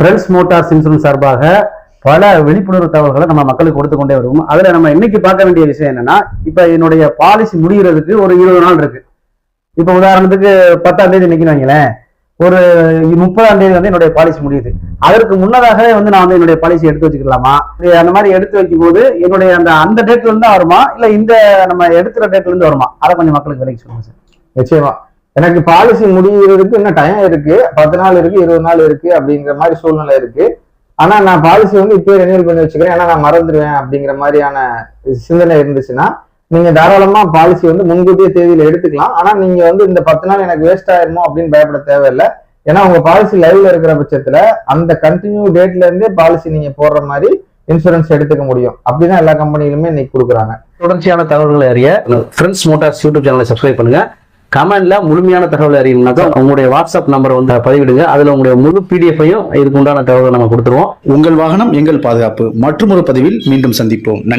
Friends Motors insurance சார்பாக பல விழிப்புணர்வு தகவல்களை நம்ம மக்களுக்கு கொடுத்து கொண்டே வருவோம். அதில் நம்ம இன்னைக்கு பார்க்க வேண்டிய விஷயம் என்னன்னா இப்போ என்னுடைய பாலிசி முடிகிறதுக்கு ஒரு இருபது நாள் இருக்கு. இப்போ உதாரணத்துக்கு பத்தாம் தேதி நிக்கணும் வைங்களேன். ஒரு முப்பதாம் தேதி வந்து என்னுடைய பாலிசி முடியுது. அதற்கு முன்னதாகவே வந்து நான் வந்து என்னுடைய பாலிசி எடுத்து வச்சுக்கலாமா? அந்த மாதிரி எடுத்து வைக்கும் போது என்னுடைய அந்த அந்த டேட்ல இருந்து தான் வருமா? இல்ல இந்த நம்ம எடுக்கிற டேட்ல இருந்து வருமா? அதை கொஞ்சம் மக்களுக்கு விலைக்கு சொல்லுங்க சார். நிச்சயமா. எனக்கு பாலிசி முடிகிறதுக்கு இன்னும் டைம் இருக்கு. பத்து நாள் இருக்கு இருபது நாள் இருக்கு அப்படிங்கிற மாதிரி சூழ்நிலை இருக்கு. ஆனா நான் பாலிசி வந்து இப்பயே ரெனியூல் பண்ணி வச்சுக்கிறேன். ஏன்னா நான் மறந்துடுவேன் அப்படிங்கிற மாதிரியான சிந்தனை இருந்துச்சுன்னா நீங்க தாராளமா பாலிசி வந்து முன்கூட்டிய தேதியில எடுத்துக்கலாம். ஆனா நீங்க வந்து இந்த பத்து நாள் எனக்கு வேஸ்ட் ஆயிருமோ அப்படின்னு பயப்பட தேவையில்லை. ஏன்னா உங்க பாலிசி லைவ்ல இருக்கிற பட்சத்துல அந்த கண்டினியூ டேட்ல இருந்தே பாலிசி நீங்க போடுற மாதிரி இன்சூரன்ஸ் எடுத்துக்க முடியும். அப்படிதான் எல்லா கம்பெனிலுமே இன்னைக்கு கொடுக்குறாங்க. தொடர்ச்சியான தகவல்களை அறிய ஃப்ரெண்ட்ஸ் மோட்டார்ஸ் யூடியூப் சேனலை சப்ஸ்கிரைப் பண்ணுங்க. கமெண்ட்ல முழுமையான தகவல் அறியணும்னாக்கா உங்களுடைய வாட்ஸ்அப் நம்பர் வந்து பதிவிடுங்க. அதுல உங்களுடைய முழு பிடிஎஃபையும் இதுக்கு உண்டான தகவலை நம்ம கொடுத்துருவோம். உங்கள் வாகனம் எங்கள் பாதுகாப்பு. மற்றொரு பதிவில் மீண்டும் சந்திப்போம். நன்றி.